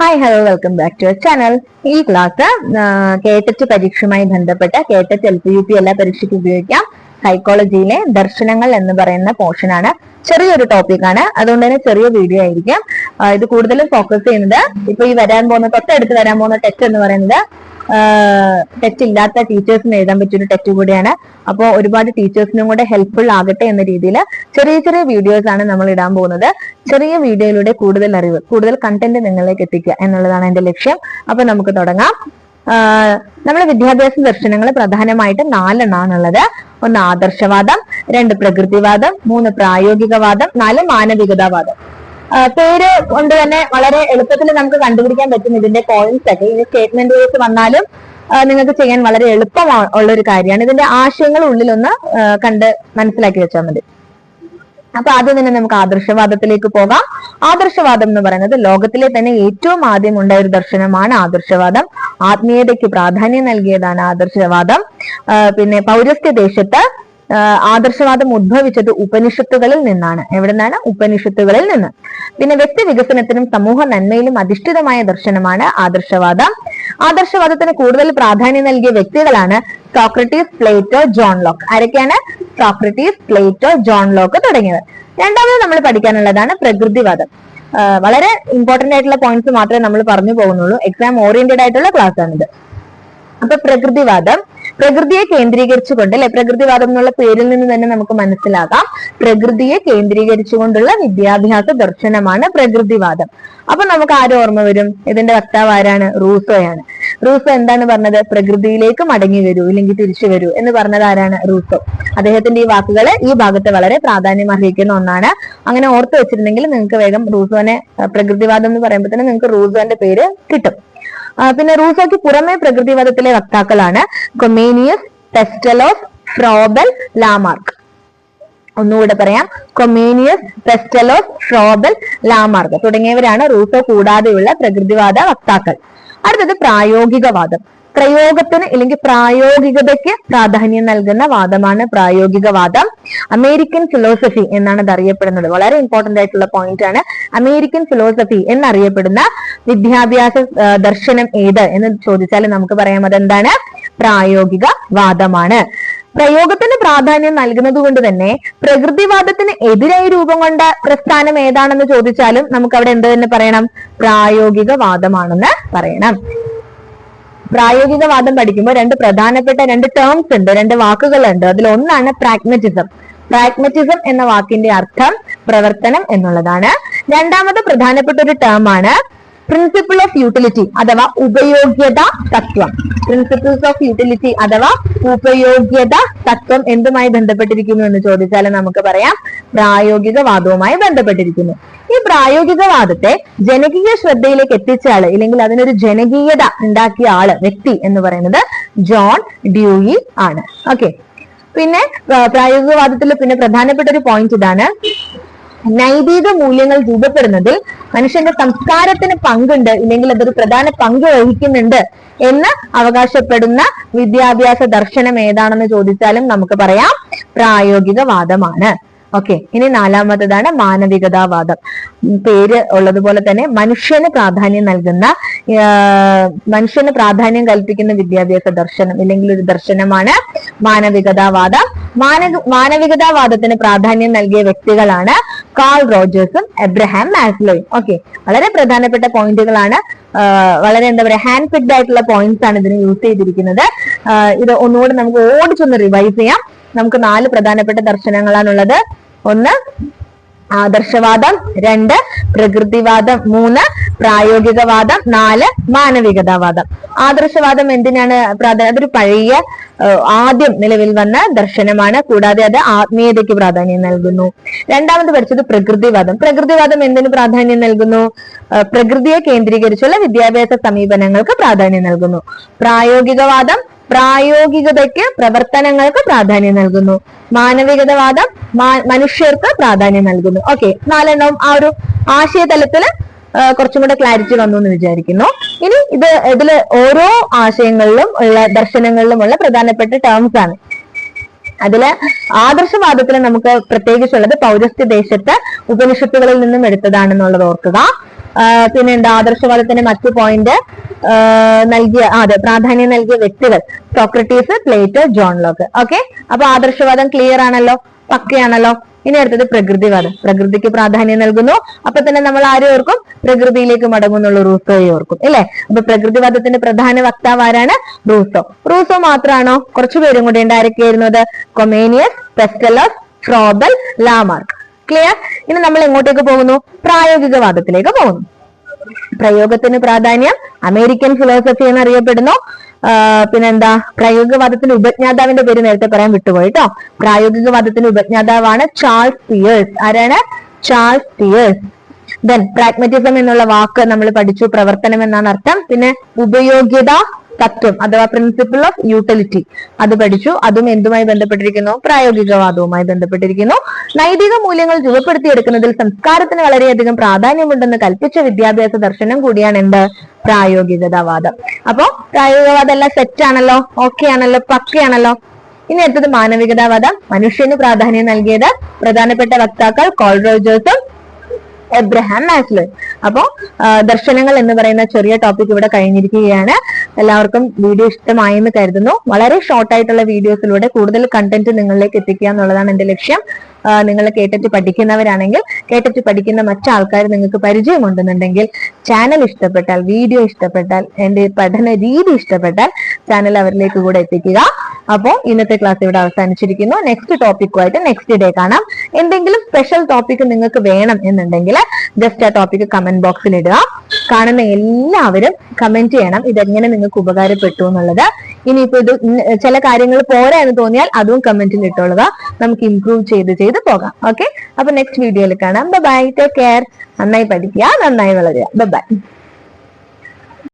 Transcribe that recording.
Hi hello welcome back to channel ഈ class കേട്ടറ്റ് പരീക്ഷയുമായി ബന്ധപ്പെട്ട KTET L P U P എല്ലാ പരീക്ഷയ്ക്ക് ഉപയോഗിക്കാം. സൈക്കോളജിയിലെ ദർശനങ്ങൾ എന്ന് പറയുന്ന പോർഷൻ ആണ്. ചെറിയൊരു ടോപ്പിക് ആണ്. അതുകൊണ്ട് തന്നെ ചെറിയ വീഡിയോ ആയിരിക്കും. ഇത് കൂടുതലും ഫോക്കസ് ചെയ്യുന്നത് ഇപ്പൊ ഈ വരാൻ പോകുന്ന തൊട്ടടുത്ത് വരാൻ പോകുന്ന ടെസ്റ്റ് എന്ന് പറയുന്നത് ടെസ്റ്റ് ഇല്ലാത്ത ടീച്ചേഴ്സിന് എഴുതാൻ പറ്റിയൊരു ടെറ്റ് കൂടിയാണ്. അപ്പോൾ ഒരുപാട് ടീച്ചേഴ്സിനും കൂടെ ഹെൽപ്ഫുൾ ആകട്ടെ എന്ന രീതിയിൽ ചെറിയ ചെറിയ വീഡിയോസ് ആണ് നമ്മൾ ഇടാൻ പോകുന്നത്. ചെറിയ വീഡിയോയിലൂടെ കൂടുതൽ അറിവ് കൂടുതൽ കണ്ടന്റ് നിങ്ങളിലേക്ക് എത്തിക്കുക എന്നുള്ളതാണ് എന്റെ ലക്ഷ്യം. അപ്പൊ നമുക്ക് തുടങ്ങാം. നമ്മുടെ വിദ്യാഭ്യാസ ദർശനങ്ങൾ പ്രധാനമായിട്ട് നാലെണ്ണാണുള്ളത്. ഒന്ന് ആദർശവാദം രണ്ട് പ്രകൃതിവാദം മൂന്ന് പ്രായോഗികവാദം നാല് മാനവികതാവാദം. പേര് കൊണ്ട് തന്നെ വളരെ എളുപ്പത്തിൽ നമുക്ക് കണ്ടുപിടിക്കാൻ പറ്റും ഇതിന്റെ പോയിന്റ്സ് ഒക്കെ. ഇനി സ്റ്റേറ്റ്മെന്റ് വൈസ് വന്നാലും നിങ്ങൾക്ക് ചെയ്യാൻ വളരെ എളുപ്പമുള്ള ഒരു കാര്യമാണ്. ഇതിന്റെ ആശയങ്ങൾ ഉള്ളിലൊന്ന് കണ്ട് മനസ്സിലാക്കി വെച്ചാൽ മതി. അപ്പൊ ആദ്യം തന്നെ നമുക്ക് ആദർശവാദത്തിലേക്ക് പോകാം. ആദർശവാദം എന്ന് പറയുന്നത് ലോകത്തിലെ തന്നെ ഏറ്റവും ആദ്യം ഉണ്ടായ ഒരു ദർശനമാണ് ആദർശവാദം. ആത്മീയതയ്ക്ക് പ്രാധാന്യം നൽകിയതാണ് ആദർശവാദം. പിന്നെ പൗരസ്ത്യ ദേശത്ത് ആദർശവാദം ഉദ്ഭവിച്ചത് ഉപനിഷത്തുകളിൽ നിന്നാണ്. എവിടെ നിന്നാണ് ഉപനിഷത്തുകളിൽ നിന്ന്. പിന്നെ വ്യക്തി വികസനത്തിനും സമൂഹ നന്മയിലും അധിഷ്ഠിതമായ ദർശനമാണ് ആദർശവാദം. ആദർശവാദത്തിന് കൂടുതൽ പ്രാധാന്യം നൽകിയ വ്യക്തികളാണ് സോക്രട്ടീസ് പ്ലേറ്റോ ജോൺ ലോക്ക്. ആരൊക്കെയാണ്? സോക്രട്ടീസ് പ്ലേറ്റോ ജോൺ ലോക്ക് തുടങ്ങിയത് രണ്ടാമത് നമ്മൾ പഠിക്കാനുള്ളതാണ് പ്രകൃതിവാദം. വളരെ ഇമ്പോർട്ടന്റ് ആയിട്ടുള്ള പോയിന്റ്സ് മാത്രമേ നമ്മൾ പറഞ്ഞു പോകുന്നുള്ളൂ. എക്സാം ഓറിയന്റഡ് ആയിട്ടുള്ള ക്ലാസ് ആണിത്. അപ്പൊ പ്രകൃതിവാദം പ്രകൃതിയെ കേന്ദ്രീകരിച്ചുകൊണ്ട് അല്ലെ? പ്രകൃതിവാദം എന്നുള്ള പേരിൽ നിന്ന് തന്നെ നമുക്ക് മനസ്സിലാകാം. പ്രകൃതിയെ കേന്ദ്രീകരിച്ചുകൊണ്ടുള്ള വിദ്യാഭ്യാസ ദർശനമാണ് പ്രകൃതിവാദം. അപ്പൊ നമുക്ക് ആരും ഓർമ്മ വരും? ഇതിന്റെ വക്താവ് ആരാണ്? റൂസോയാണ്. റൂസോ എന്താണ് പറഞ്ഞത്? പ്രകൃതിയിലേക്ക് മടങ്ങി വരൂ ഇല്ലെങ്കിൽ തിരിച്ചു വരൂ എന്ന് പറഞ്ഞത് ആരാണ്? റൂസോ. അദ്ദേഹത്തിന്റെ ഈ വാക്കുകൾ ഈ ഭാഗത്ത് വളരെ പ്രാധാന്യം അർഹിക്കുന്ന ഒന്നാണ്. അങ്ങനെ ഓർത്തു വെച്ചിരുന്നെങ്കിൽ നിങ്ങൾക്ക് വേഗം റൂസോനെ പ്രകൃതിവാദം എന്ന് പറയുമ്പോൾ തന്നെ നിങ്ങൾക്ക് റൂസോന്റെ പേര് കിട്ടും. പിന്നെ റൂസോയ്ക്ക് പുറമെ പ്രകൃതിവാദത്തിലെ വക്താക്കളാണ് കൊമേനിയസ് പെസ്റ്റലോസ് ഫ്രോബൽ ലാമാർക്ക്. ഒന്നുകൂടെ പറയാം. കൊമേനിയസ് പെസ്റ്റലോസ് ഫ്രോബൽ ലാമാർക്ക് തുടങ്ങിയവരാണ് റൂസോ കൂടാതെയുള്ള പ്രകൃതിവാദ വക്താക്കൾ. അടുത്തത് പ്രായോഗികവാദം. പ്രയോഗത്തിന് അല്ലെങ്കിൽ പ്രായോഗികതയ്ക്ക് പ്രാധാന്യം നൽകുന്ന വാദമാണ് പ്രായോഗികവാദം അമേരിക്കൻ ഫിലോസഫി എന്നാണ് അറിയപ്പെടുന്നത്. വളരെ ഇമ്പോർട്ടന്റ് ആയിട്ടുള്ള പോയിന്റ് ആണ്. അമേരിക്കൻ ഫിലോസഫി എന്നറിയപ്പെടുന്ന വിദ്യാഭ്യാസ ദർശനം ഏത് എന്ന് ചോദിച്ചാൽ നമുക്ക് പറയാം അതെന്താണ്? പ്രായോഗിക വാദമാണ്. പ്രയോഗത്തിന് പ്രാധാന്യം നൽകുന്നത് കൊണ്ട് തന്നെ പ്രകൃതിവാദത്തിന് എതിരായി രൂപം കൊണ്ട പ്രസ്ഥാനം ഏതാണെന്ന് ചോദിച്ചാലും നമുക്ക് അവിടെ എന്ത് തന്നെ പറയണം? പ്രായോഗിക വാദമാണെന്ന് പറയണം. പ്രായോഗിക വാദം പഠിക്കുമ്പോൾ രണ്ട് പ്രധാനപ്പെട്ട രണ്ട് ടേംസ് ഉണ്ട് രണ്ട് വാക്കുകളുണ്ട്. അതിൽ ഒന്നാണ് പ്രാഗ്മറ്റിസം പ്രാഗ്മറ്റിസം എന്ന വാക്കിന്റെ അർത്ഥം പ്രവർത്തനം എന്നുള്ളതാണ്. രണ്ടാമത് പ്രധാനപ്പെട്ട ഒരു ടേം ആണ് പ്രിൻസിപ്പിൾ ഓഫ് യൂട്ടിലിറ്റി അഥവാ ഉപയോഗ്യത തത്വം. പ്രിൻസിപ്പിൾസ് ഓഫ് യൂട്ടിലിറ്റി അഥവാ ഉപയോഗ്യത തത്വം എന്തുമായി ബന്ധപ്പെട്ടിരിക്കുന്നു എന്ന് ചോദിച്ചാൽ നമുക്ക് പറയാം പ്രായോഗികവാദവുമായി ബന്ധപ്പെട്ടിരിക്കുന്നു. ഈ പ്രായോഗികവാദത്തെ ജനകീയ ശ്രദ്ധയിലേക്ക് എത്തിച്ച ആൾ ഇല്ലെങ്കിൽ അതിനൊരു ജനകീയത ഉണ്ടാക്കിയ ആൾ വ്യക്തി എന്ന് പറയുന്നത് ജോൺ ഡ്യൂയി ആണ്. ഓക്കെ പിന്നെ പ്രായോഗികവാദത്തിൽ പിന്നെ പ്രധാനപ്പെട്ട ഒരു പോയിന്റ് ഇതാണ് നൈതിക മൂല്യങ്ങൾ രൂപപ്പെടുന്നതിൽ മനുഷ്യന്റെ സംസ്കാരത്തിന് പങ്കുണ്ട് ഇല്ലെങ്കിൽ അതൊരു പ്രധാന പങ്ക് വഹിക്കുന്നുണ്ട് എന്ന് അവകാശപ്പെടുന്ന വിദ്യാഭ്യാസ ദർശനം ഏതാണെന്ന് ചോദിച്ചാലും നമുക്ക് പറയാം പ്രായോഗികവാദമാണ്. ഓക്കെ ഇനി നാലാമത്തതാണ് മാനവികതാവാദം. പേര് ഉള്ളതുപോലെ തന്നെ മനുഷ്യന് പ്രാധാന്യം നൽകുന്ന മനുഷ്യന് പ്രാധാന്യം കൽപ്പിക്കുന്ന വിദ്യാഭ്യാസ ദർശനം ഇല്ലെങ്കിൽ ഒരു ദർശനമാണ് മാനവികതാവാദം. മാനവ മാനവികതാവാദത്തിന് പ്രാധാന്യം നൽകിയ വ്യക്തികളാണ് കാൾ റോജേഴ്സും എബ്രഹാം മാസ്ലോയും ഓക്കെ വളരെ പ്രധാനപ്പെട്ട പോയിന്റുകളാണ്. വളരെ എന്താ പറയുക ഹാൻഡ് ഫിഡ് ആയിട്ടുള്ള പോയിന്റ്സ് ആണ് ഇതിന് യൂസ് ചെയ്തിരിക്കുന്നത്. ഇത് ഒന്നുകൂടെ നമുക്ക് ഓടിച്ചൊന്ന് റിവൈസ് ചെയ്യാം. നമുക്ക് നാല് പ്രധാനപ്പെട്ട ദർശനങ്ങളാണുള്ളത്. ഒന്ന് ആദർശവാദം. രണ്ട് പ്രകൃതിവാദം. മൂന്ന് പ്രായോഗികവാദം. നാല് മാനവികതാവാദം. ആദർശവാദം എന്തിനാണ് പ്രാധാന്യം അതൊരു പഴയ ആദ്യം നിലവിൽ വന്ന ദർശനമാണ്. കൂടാതെ അത് ആത്മീയതയ്ക്ക് പ്രാധാന്യം നൽകുന്നു. രണ്ടാമത് പഠിച്ചത് പ്രകൃതിവാദം. പ്രകൃതിവാദം എന്തിനു പ്രാധാന്യം നൽകുന്നു? പ്രകൃതിയെ കേന്ദ്രീകരിച്ചുള്ള വിദ്യാഭ്യാസ സമീപനങ്ങൾക്ക് പ്രാധാന്യം നൽകുന്നു. പ്രായോഗികവാദം പ്രായോഗികതയ്ക്ക് പ്രവർത്തനങ്ങൾക്ക് പ്രാധാന്യം നൽകുന്നു. മാനവികതവാദം മനുഷ്യർക്ക് പ്രാധാന്യം നൽകുന്നു. ഓക്കെ നാലെണ്ണവും ആ ഒരു ആശയതലത്തിൽ കുറച്ചും കൂടെ ക്ലാരിറ്റി വന്നു എന്ന് വിചാരിക്കുന്നു. ഇനി ഇത് ഇതിൽ ഓരോ ആശയങ്ങളിലും ഉള്ള ദർശനങ്ങളിലും ഉള്ള പ്രധാനപ്പെട്ട ടേംസ് ആണ്. അതിൽ ആദർശവാദത്തിൽ നമുക്ക് പ്രത്യേകിച്ചുള്ളത് പൗരസ്ത്യ ദേശത്ത് ഉപനിഷത്തുകളിൽ നിന്നും എടുത്തതാണെന്നുള്ളത് ഓർക്കുക. പിന്നെ എന്താ ആദർശവാദത്തിന്റെ മറ്റു പോയിന്റ് നൽകിയ അതെ പ്രാധാന്യം നൽകിയ വ്യക്തികൾ Socrates Plato John Locke. Okay അപ്പൊ ആദർശവാദം ക്ലിയർ ആണല്ലോ? പക്കയാണല്ലോ? ഇനി അടുത്തത് പ്രകൃതിവാദം. പ്രകൃതിക്ക് പ്രാധാന്യം നൽകുന്നു. അപ്പൊ തന്നെ നമ്മൾ ആരും ഓർക്കും? പ്രകൃതിയിലേക്ക് മടങ്ങുന്നുള്ള റൂസോയെ ഓർക്കും. അല്ലെ? അപ്പൊ പ്രകൃതിവാദത്തിന്റെ പ്രധാന വക്താവ് ആരാണ്? റൂസോ റൂസോ മാത്രമാണോ കുറച്ചു പേരും കൂടി ഉണ്ട്. ആരൊക്കെയായിരുന്നു അത്? Comenius Pestalozzi Froebel Lamarck. Clear ഇനി നമ്മൾ എങ്ങോട്ടേക്ക് പോകുന്നു? പ്രായോഗികവാദത്തിലേക്ക് പോകുന്നു. പ്രയോഗത്തിന് പ്രാധാന്യം. അമേരിക്കൻ ഫിലോസഫി എന്നറിയപ്പെടുന്നു. അറിയപ്പെടുന്നു പിന്നെന്താ? പ്രായോഗികവാദത്തിന്റെ ഉപജ്ഞാതാവിന്റെ പേര് നേരത്തെ പറയാൻ വിട്ടുപോയി കേട്ടോ പ്രായോഗികവാദത്തിന്റെ ഉപജ്ഞാതാവാണ് ചാൾസ് പിയേഴ്സ്. ആരാണ്? Charles Peirce. ദെൻ പ്രാഗ്മറ്റിസം എന്നുള്ള വാക്ക് നമ്മൾ പഠിച്ചു. പ്രവർത്തനം എന്നാണ് അർത്ഥം. പിന്നെ ഉപയോഗ്യത തത്വം അഥവാ പ്രിൻസിപ്പിൾ ഓഫ് യൂട്ടിലിറ്റി അത് പഠിച്ചു. അതും എന്തുമായി ബന്ധപ്പെട്ടിരിക്കുന്നു? പ്രായോഗികവാദവുമായി ബന്ധപ്പെട്ടിരിക്കുന്നു. നൈതിക മൂല്യങ്ങൾ രൂപപ്പെടുത്തിയെടുക്കുന്നതിൽ സംസ്കാരത്തിന് വളരെയധികം പ്രാധാന്യമുണ്ടെന്ന് കൽപ്പിച്ച വിദ്യാഭ്യാസ ദർശനം കൂടിയാണ് എന്ത്? പ്രായോഗികതാവാദം. അപ്പോ പ്രായോഗികവാദം എല്ലാം സെറ്റ് ആണല്ലോ? ഓക്കെ ആണല്ലോ? പക്കയാണല്ലോ ഇനി അടുത്തത് മാനവികതാവാദം. മനുഷ്യന് പ്രാധാന്യം നൽകിയത് പ്രധാനപ്പെട്ട വക്താക്കൾ കോൾ റോജേഴ്സും എബ്രഹാം മാസ്ലോ അപ്പോ ദർശനങ്ങൾ എന്ന് പറയുന്ന ചെറിയ ടോപ്പിക് ഇവിടെ കഴിഞ്ഞിരിക്കുകയാണ്. എല്ലാവർക്കും വീഡിയോ ഇഷ്ടമായെന്ന് കരുതുന്നു. വളരെ ഷോർട്ട് ആയിട്ടുള്ള വീഡിയോസിലൂടെ കൂടുതൽ കണ്ടന്റ് നിങ്ങളിലേക്ക് എത്തിക്കുക എന്നുള്ളതാണ് എന്റെ ലക്ഷ്യം. നിങ്ങൾ കേട്ടിട്ട് പഠിക്കുന്നവരാണെങ്കിൽ കേട്ടിട്ട് പഠിക്കുന്ന മറ്റാൾക്കാർ നിങ്ങൾക്ക് പരിചയമുണ്ടെന്നുണ്ടെങ്കിൽ ചാനൽ ഇഷ്ടപ്പെട്ടാൽ വീഡിയോ ഇഷ്ടപ്പെട്ടാൽ എന്റെ പഠന രീതി ഇഷ്ടപ്പെട്ടാൽ ചാനൽ അവരിലേക്ക് കൂടെ എത്തിക്കുക. അപ്പോൾ ഇന്നത്തെ ക്ലാസ് ഇവിടെ അവസാനിച്ചിരിക്കുന്നു. നെക്സ്റ്റ് ടോപ്പിക്കുമായിട്ട് നെക്സ്റ്റ് ഡേ കാണാം. എന്തെങ്കിലും സ്പെഷ്യൽ ടോപ്പിക് നിങ്ങൾക്ക് വേണം എന്നുണ്ടെങ്കിൽ ജസ്റ്റ് ആ ടോപ്പിക് കമന്റ് ബോക്സിൽ ഇടുക. കാണുന്ന എല്ലാവരും കമന്റ് ചെയ്യണം. ഇതെങ്ങനെ നിങ്ങൾക്ക് ഉപകാരപ്പെട്ടു എന്നുള്ളത്. ഇനിയിപ്പോ ഇത് ചില കാര്യങ്ങൾ പോരാ എന്ന് തോന്നിയാൽ അതും കമന്റിൽ ഇട്ടോളുക. നമുക്ക് ഇംപ്രൂവ് ചെയ്ത് ചെയ്ത് പോകാം. ഓക്കെ അപ്പൊ നെക്സ്റ്റ് വീഡിയോയിൽ കാണാം. ബൈ ടേക്ക് കെയർ നന്നായി പഠിക്കുക. നന്നായി വളരുക. ബൈ